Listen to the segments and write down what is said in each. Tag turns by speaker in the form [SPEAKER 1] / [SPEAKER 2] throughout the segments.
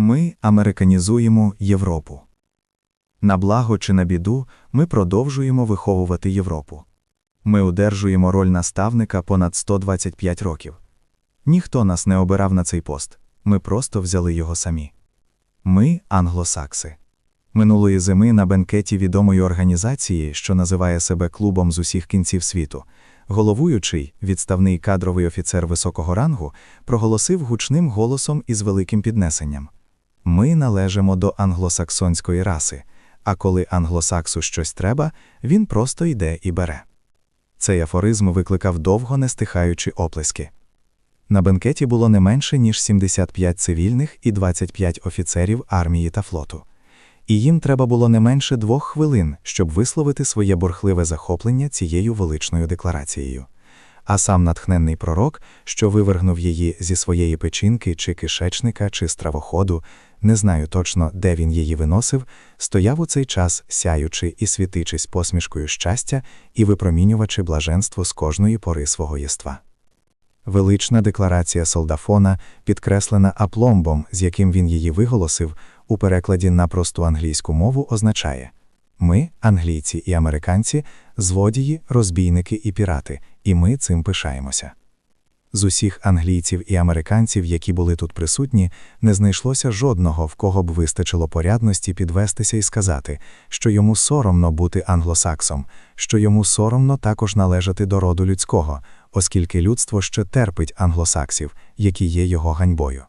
[SPEAKER 1] Ми американізуємо Європу. На благо чи на біду ми продовжуємо виховувати Європу. Ми одержуємо роль наставника понад 125 років. Ніхто нас не обирав на цей пост, ми просто взяли його самі. Ми англосакси. Минулої зими на бенкеті відомої організації, що називає себе клубом з усіх кінців світу, головуючий, відставний кадровий офіцер високого рангу, проголосив гучним голосом із великим піднесенням: Ми належимо до англосаксонської раси, а коли англосаксу щось треба, він просто йде і бере. Цей афоризм викликав довго не стихаючі оплески. На бенкеті було не менше, ніж 75 цивільних і 25 офіцерів армії та флоту. І їм треба було не менше двох хвилин, щоб висловити своє бурхливе захоплення цією величною декларацією. А сам натхненний пророк, що вивергнув її зі своєї печінки чи кишечника, чи стравоходу, не знаю точно, де він її виносив, стояв у цей час, сяючи і світичись посмішкою щастя і випромінювачи блаженство з кожної пори свого єства. Велична декларація солдафона, підкреслена апломбом, з яким він її виголосив, у перекладі на просту англійську мову означає Ми, англійці і американці, злодії, розбійники і пірати, і ми цим пишаємося. З усіх англійців і американців, які були тут присутні, не знайшлося жодного, в кого б вистачило порядності підвестися і сказати, що йому соромно бути англосаксом, що йому соромно також належати до роду людського, оскільки людство ще терпить англосаксів, які є його ганьбою.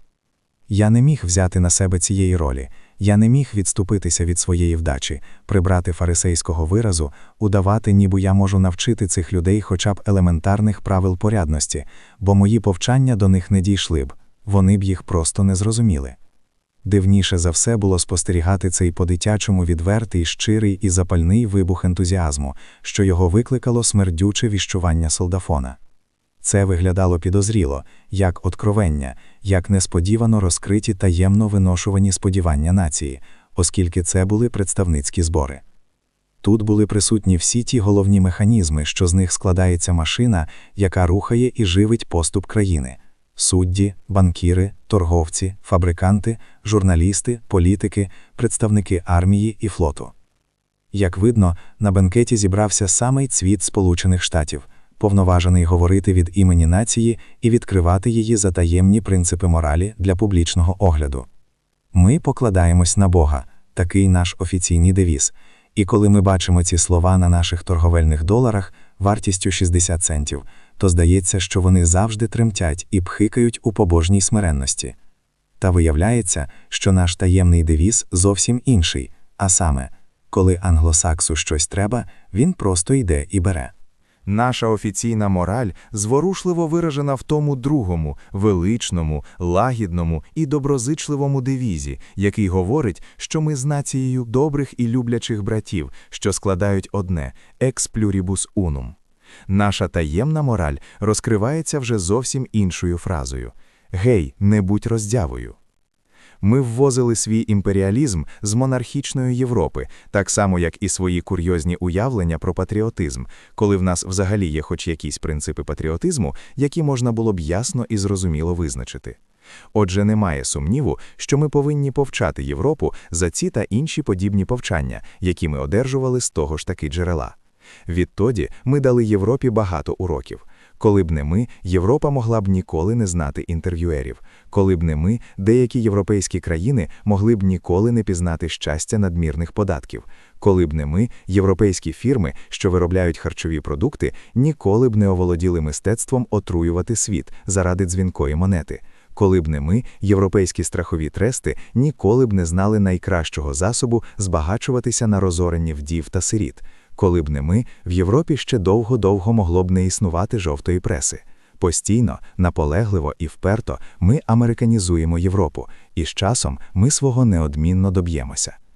[SPEAKER 1] Я не міг взяти на себе цієї ролі, я не міг відступитися від своєї вдачі, прибрати фарисейського виразу, удавати, ніби я можу навчити цих людей хоча б елементарних правил порядності, бо мої повчання до них не дійшли б, вони б їх просто не зрозуміли. Дивніше за все було спостерігати цей по-дитячому відвертий, щирий і запальний вибух ентузіазму, що його викликало смердюче віщування солдафона. Це виглядало підозріло, як откровення, як несподівано розкриті таємно виношувані сподівання нації, оскільки це були представницькі збори. Тут були присутні всі ті головні механізми, що з них складається машина, яка рухає і живить поступ країни судді, банкіри, торговці, фабриканти, журналісти, політики, представники армії і флоту. Як видно, на бенкеті зібрався самий цвіт Сполучених Штатів повноважений говорити від імені нації і відкривати її за таємні принципи моралі для публічного огляду. Ми покладаємось на Бога, такий наш офіційний девіз. І коли ми бачимо ці слова на наших торговельних доларах вартістю 60 центів, то здається, що вони завжди тремтять і пхикають у побожній смиренності. Та виявляється, що наш таємний девіз зовсім інший, а саме, коли англосаксу щось треба, він просто йде і бере.
[SPEAKER 2] Наша офіційна мораль зворушливо виражена в тому другому, величному, лагідному і доброзичливому девізі, який говорить, що ми з нацією добрих і люблячих братів, що складають одне ex pluribus unum. Наша таємна мораль розкривається вже зовсім іншою фразою Гей, не будь роздявою. Ми ввозили свій імперіалізм з монархічної Європи, так само, як і свої курйозні уявлення про патріотизм, коли в нас взагалі є хоч якісь принципи патріотизму, які можна було б ясно і зрозуміло визначити. Отже, немає сумніву, що ми повинні повчати Європу за ці та інші подібні повчання, які ми одержували з того ж таки джерела. Відтоді ми дали Європі багато уроків. Коли б не ми, Європа могла б ніколи не знати інтерв'юерів. Коли б не ми, деякі європейські країни могли б ніколи не пізнати щастя надмірних податків. Коли б не ми, європейські фірми, що виробляють харчові продукти, ніколи б не оволоділи мистецтвом отруювати світ заради дзвінкої монети. Коли б не ми, європейські страхові трести ніколи б не знали найкращого засобу збагачуватися на розоренні вдів та сиріт. Коли б не ми, в Європі ще довго-довго могло б не існувати жовтої преси. Постійно, наполегливо і вперто ми американізуємо Європу, і з часом ми свого неодмінно доб'ємося.